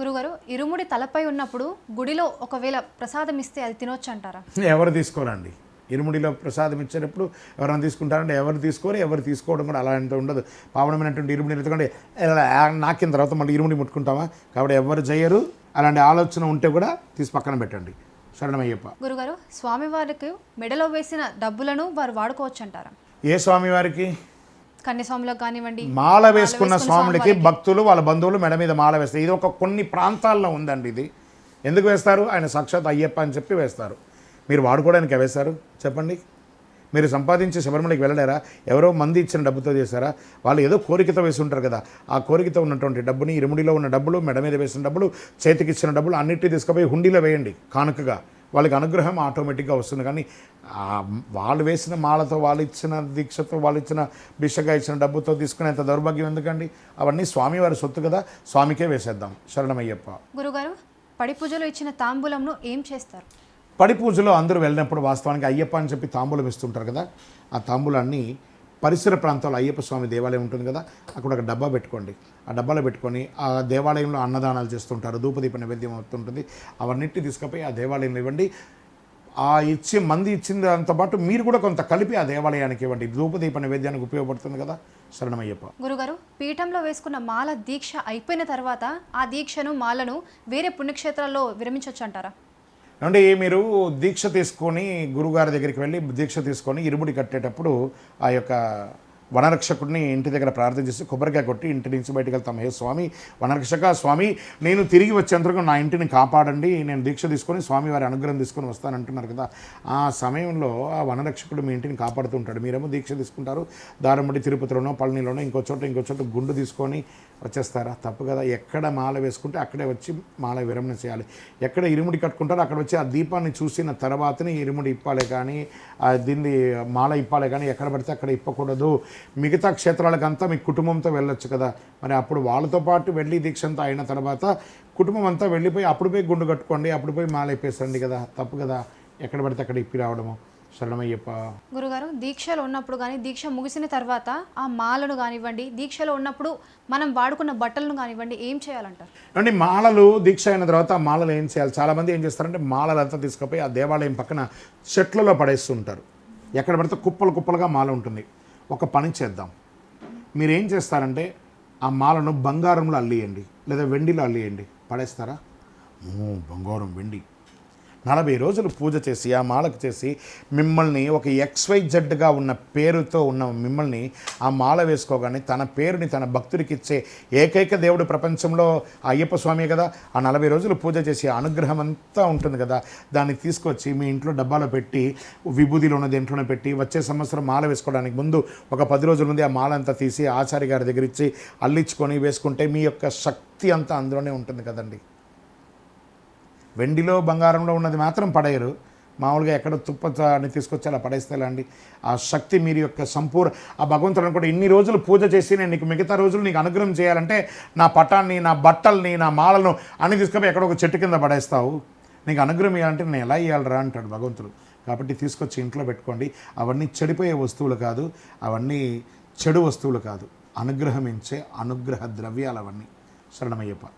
గురుగారు ఇరుముడి తలపై ఉన్నప్పుడు గుడిలో ఒకవేళ ప్రసాదం ఇస్తే అది తినొచ్చు అంటారా? ఎవరు తీసుకోరండి. ఇరుముడిలో ప్రసాదం ఇచ్చేటప్పుడు ఎవరైనా తీసుకుంటారంటే ఎవరు తీసుకోరు ఎవరు తీసుకోవడం కూడా అలాంటి ఉండదు. పావనమైనటువంటి ఇరుముడి ఎందుకంటే నాకిన తర్వాత మళ్ళీ ఇరుముడి ముట్టుకుంటామా కాబట్టి ఎవరు చేయరు అలాంటి ఆలోచన ఉంటే కూడా తీసి పక్కన పెట్టండి. శరణమయ్యప్ప. గురుగారు స్వామివారికి మెడలో వేసిన డబ్బులను వారు వాడుకోవచ్చు అంటారా ఏ స్వామి వారికి కన్యస్వాములకు కానివ్వండి మాల వేసుకున్న స్వాములకి భక్తులు వాళ్ళ బంధువులు మెడ మీద మాల వేస్తారు. ఇది ఒక కొన్ని ప్రాంతాల్లో ఉందండి ఇది. ఎందుకు వేస్తారు? ఆయన సాక్షాత్ అయ్యప్ప అని చెప్పి వేస్తారు. మీరు వాడుకోవడానికి వేస్తారు చెప్పండి. మీరు సంపాదించి శబరిమలకి వెళ్ళలేరా? ఎవరో మంది ఇచ్చిన డబ్బుతో చేశారా? వాళ్ళు ఏదో కోరికతో వేసి ఉంటారు కదా. ఆ కోరికతో ఉన్నటువంటి డబ్బుని ఇరుముడిలో ఉన్న డబ్బులు మెడ మీద వేసిన డబ్బులు చేతికి ఇచ్చిన డబ్బులు అన్నిటి తీసుకుపోయి హుండీలో వేయండి కానుకగా. వాళ్ళకి అనుగ్రహం ఆటోమేటిక్గా వస్తుంది. కానీ వాళ్ళు వేసిన మాలతో వాళ్ళు ఇచ్చిన దీక్షతో వాళ్ళు ఇచ్చిన భిక్షగా ఇచ్చిన డబ్బుతో తీసుకునేంత దౌర్భాగ్యం ఎందుకండి? అవన్నీ స్వామివారి సొత్తు కదా స్వామికే వేసేద్దాం. శరణమయ్యప్ప. గురుగారు పడి పూజలో ఇచ్చిన తాంబూలంను ఏం చేస్తారు? పడి పూజలో అందరూ వెళ్ళినప్పుడు వాస్తవానికి అయ్యప్ప అని చెప్పి తాంబూలం ఇస్తుంటారు కదా ఆ తాంబూలాన్ని పరిసర ప్రాంతాల్లో అయ్యప్ప స్వామి దేవాలయం ఉంటుంది కదా అక్కడ ఒక డబ్బా పెట్టుకోండి. ఆ డబ్బాలో పెట్టుకొని ఆ దేవాలయంలో అన్నదానాలు చేస్తుంటారు ధూపదీప నైవేద్యం అవుతుంటుంది. అవన్నిటిని తీసుకుపోయి ఆ దేవాలయంలో ఇవ్వండి. ఆ ఇచ్చి మంది ఇచ్చిన దాంతో పాటు మీరు కూడా కొంత కలిపి ఆ దేవాలయానికి ఇవ్వండి. ధూపదీప నైవేద్యానికి ఉపయోగపడుతుంది కదా. శరణమయ్యప్ప. గురుగారు పీఠంలో వేసుకున్న మాల దీక్ష అయిపోయిన తర్వాత ఆ దీక్షను మాలను వేరే పుణ్యక్షేత్రాల్లో విరమించవచ్చు అంటారా అంటే మీరు దీక్ష తీసుకొని గురుగారి దగ్గరికి వెళ్ళి దీక్ష తీసుకొని ఇరుముడి కట్టేటప్పుడు ఆ యొక్క వనరక్షకుడిని ఇంటి దగ్గర ప్రార్థన చేసి కొబ్బరికాయ కొట్టి ఇంటి నుంచి బయటకు వెళ్తాం. హే స్వామి వనరక్షక స్వామి నేను తిరిగి వచ్చేంతవరకు నా ఇంటిని కాపాడండి. నేను దీక్ష తీసుకొని స్వామి వారి అనుగ్రహం తీసుకొని వస్తానంటున్నారు కదా. ఆ సమయంలో ఆ వనరక్షకుడు మీ ఇంటిని కాపాడుతుంటాడు మీరేమో దీక్ష తీసుకుంటారు. దారంబడి తిరుపతిలోనో పళనిలోనో ఇంకో చోట ఇంకో చోట గుండు తీసుకొని వచ్చేస్తారా? తప్పు కదా. ఎక్కడ మాల వేసుకుంటే అక్కడే వచ్చి మాల విరమణ చేయాలి. ఎక్కడ ఇరుముడి కట్టుకుంటారో అక్కడ వచ్చి ఆ దీపాన్ని చూసిన తర్వాతనే ఇరుముడి ఇప్పాలే కానీ దీన్ని మాల ఇప్పాలే కానీ ఎక్కడ పడితే అక్కడ ఇప్పకూడదు. మిగతా క్షేత్రాలకంతా మీ కుటుంబంతో వెళ్ళొచ్చు కదా. మరి అప్పుడు వాళ్ళతో పాటు వెళ్ళి దీక్షంతో అయిన తర్వాత కుటుంబం అంతా వెళ్ళిపోయి అప్పుడు పోయి గుండు కట్టుకోండి అప్పుడు పోయి మాల ఇప్పేసండి కదా. తప్పు కదా. ఎక్కడ పడితే అక్కడ ఇప్పి రావడము. శరణమయ్యప్ప గురుగారు దీక్షలో ఉన్నప్పుడు కానీ దీక్ష ముగిసిన తర్వాత ఆ మాలను కానివ్వండి దీక్షలో ఉన్నప్పుడు మనం వాడుకున్న బట్టలను కానివ్వండి ఏం చేయాలంటారు? అంటే మాలలు దీక్ష అయిన తర్వాత ఆ మాలలు ఏం చేయాలి? చాలామంది ఏం చేస్తారంటే మాలలంతా తీసుకుపోయి ఆ దేవాలయం పక్కన చెట్లలో పడేస్తుంటారు. ఎక్కడ పడితే కుప్పలు కుప్పలుగా మాల ఉంటుంది. ఒక పని చేద్దాం. మీరు ఏం చేస్తారంటే ఆ మాలను బంగారంలో అల్లియండి లేదా వెండిలో అల్లియండి. పడేస్తారా? బంగారం వెండి. నలభై రోజులు పూజ చేసి ఆ మాలకు చేసి మిమ్మల్ని ఒక ఎక్స్వై జెడ్గా ఉన్న పేరుతో ఉన్న మిమ్మల్ని ఆ మాల వేసుకోగానే తన పేరుని తన భక్తుడికి ఇచ్చే ఏకైక దేవుడు ప్రపంచంలో ఆ అయ్యప్ప స్వామి కదా. ఆ నలభై రోజులు పూజ చేసి అనుగ్రహం అంతా ఉంటుంది కదా. దాన్ని తీసుకొచ్చి మీ ఇంట్లో డబ్బాలో పెట్టి విభూదిలో ఉన్న దేంట్లోనే పెట్టి వచ్చే సంవత్సరం మాల వేసుకోవడానికి ముందు ఒక పది రోజుల ముందు ఆ మాల అంతా తీసి ఆచార్య గారి దగ్గర ఇచ్చి అల్లించుకొని వేసుకుంటే మీ యొక్క శక్తి అంతా అందులోనే ఉంటుంది కదండి. వెండిలో బంగారంలో ఉన్నది మాత్రం పడేయరు. మామూలుగా ఎక్కడ తుప్ప అని తీసుకొచ్చి అలా పడేస్తాలండి ఆ శక్తి మీరు యొక్క సంపూర్ణ ఆ భగవంతుడు అనుకుంటే ఇన్ని రోజులు పూజ చేసి నేను నీకు మిగతా రోజులు నీకు అనుగ్రహం చేయాలంటే నా పటాన్ని నా బట్టల్ని నా మాలను అన్ని తీసుకొని ఎక్కడ ఒక చెట్టు కింద పడేస్తావు. నీకు అనుగ్రహం ఇవ్వాలంటే నేను ఎలా ఇవ్వాలరా అంటాడు భగవంతుడు. కాబట్టి తీసుకొచ్చి ఇంట్లో పెట్టుకోండి. అవన్నీ చెడిపోయే వస్తువులు కాదు. అవన్నీ చెడు వస్తువులు కాదు. అనుగ్రహం అనుగ్రహ ద్రవ్యాలు అవన్నీ. శరణమయ్యప్ప.